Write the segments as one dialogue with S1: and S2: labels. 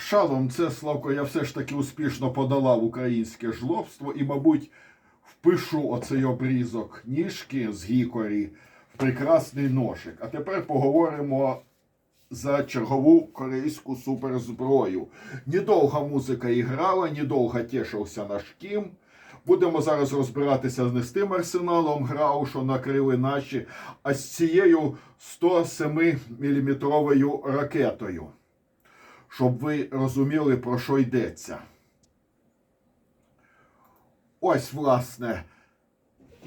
S1: Шалом це, Славко, я все ж таки успішно подолав українське жлобство і, мабуть, впишу оцей обрізок ніжки з гікорі в прекрасний ношик. А тепер поговоримо за чергову корейську суперзброю. Недовга музика іграла, недовго тішився наш Кім. Будемо зараз розбиратися не з тим арсеналом грау, що накрили наші, а з цією 107 мм ракетою. Щоб ви розуміли, про що йдеться. Ось, власне,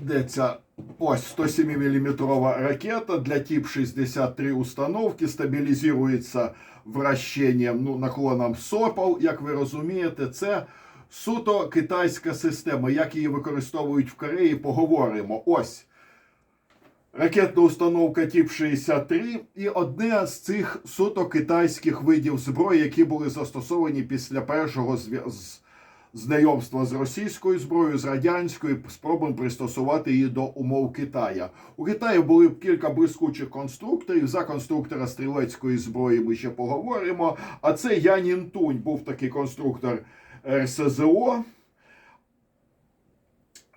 S1: йдеться ось 107 мм ракета для тип 63 установки, стабілізується вращенням, ну, наклоном Сопол. Як ви розумієте, це суто китайська система. Як її використовують в Кореї, поговоримо. Ось. Ракетна установка тип 63 і одне з цих суто китайських видів зброї, які були застосовані після першого знайомства з російською зброєю, з радянською, спробуємо пристосувати її до умов Китая. У Китаї були кілька блискучих конструкторів. За конструктора стрілецької зброї ми ще поговоримо. А це Янін Тунь був такий конструктор РСЗО.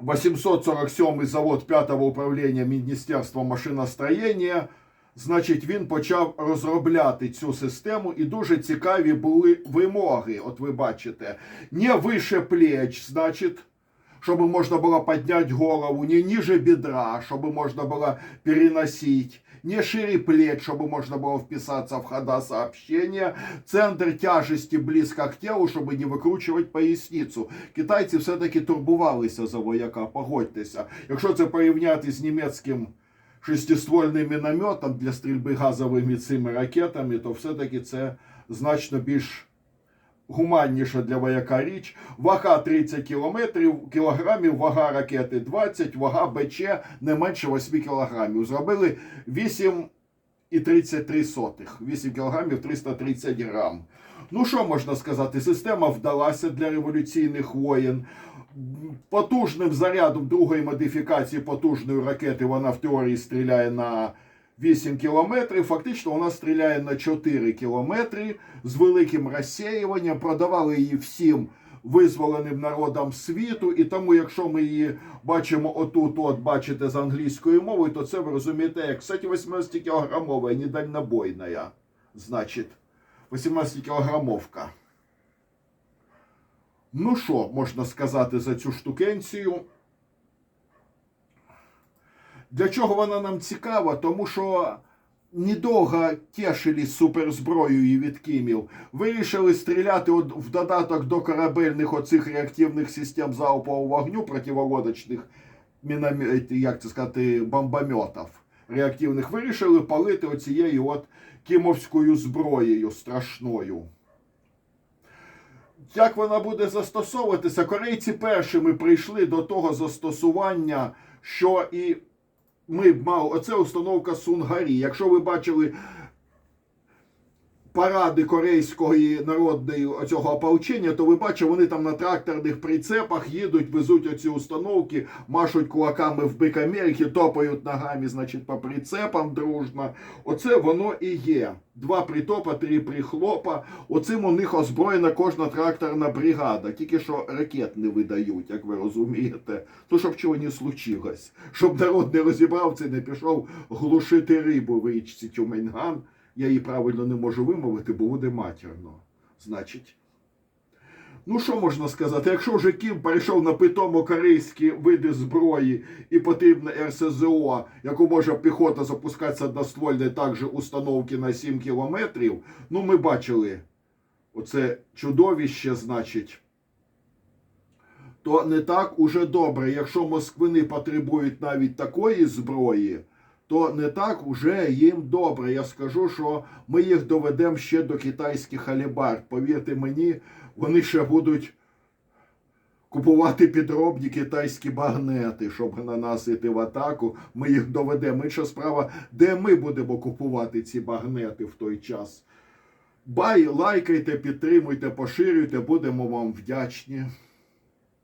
S1: 847 завод 5-го управління Міністерства машиностроєння. Значить, він почав розробляти цю систему, і дуже цікаві були вимоги. От ви бачите, не вище плеч, значить, щоб можна було підняти голову, не ниже бедра, щоб можна було переносить, не шире плеч, щоб можна було вписатися в хода сообщения, центр тяжесті близько к тілу, щоб не викручувати поясницю. Китайці все-таки турбувалися за вояка, погодьтеся. Якщо це порівняти з німецьким шестиствольним мінометом для стрільби газовими цими ракетами, то все-таки це значно більш гуманніша для вояка річ. Вага 30 кілометрів, кілограмів, вага ракети 20, вага БЧ не менше 8 кілограмів. Зробили 8,33 сотих. 8 кілограмів 330 грам. Ну що можна сказати? Система вдалася для революційних воєн. Потужним зарядом другої модифікації потужної ракети вона в теорії стріляє на 8 кілометрів. Фактично вона стріляє на 4 кілометри з великим розсіюванням. Продавали її всім визволеним народам світу. І тому, якщо ми її бачимо отут, от бачите з англійською мовою, то це ви розумієте, як кстати, 18 кілограмова, не дальнобойна. Значить, 18 кілограмовка. Ну що можна сказати за цю штукенцію? Для чого вона нам цікава? Тому що недовго тішили суперзброєю від Кімів. Вирішили стріляти от в додаток до корабельних оцих реактивних систем залпового вогню противолодочних як це сказати, бомбометів реактивних. Вирішили палити оцією от кімовською зброєю страшною. Як вона буде застосовуватися? Корейці першими прийшли до того застосування, що і ми мав. Оце установка Сунгарі. Якщо ви бачили паради корейської народної цього ополчення, то ви бачите, вони там на тракторних прицепах їдуть, везуть оці установки, машуть кулаками в бик Америки, топають ногами, значить, по прицепам дружно. Оце воно і є. Два притопа, три прихлопа. Оцим у них озброєна кожна тракторна бригада. Тільки що ракет не видають, як ви розумієте. То щоб чого не случилось. Щоб народ не розібрався і не пішов глушити рибу в річці Тюменьган. Я її правильно не можу вимовити, бо буде матірно. Значить. Ну, що можна сказати? Якщо вже Кім перейшов на питомо корейські види зброї і потрібна РСЗО, яку може піхота запускатися одноствольні також установки на 7 кілометрів, ну ми бачили оце чудовище, значить. То не так уже добре. Якщо москвини потребують навіть такої зброї, то не так уже їм добре. Я скажу, що ми їх доведемо ще до китайських алібард. Повірте мені, вони ще будуть купувати підробні китайські багнети, щоб на нас іти в атаку. Ми їх доведемо. Інша справа, де ми будемо купувати ці багнети в той час. Бай, лайкайте, підтримуйте, поширюйте, будемо вам вдячні.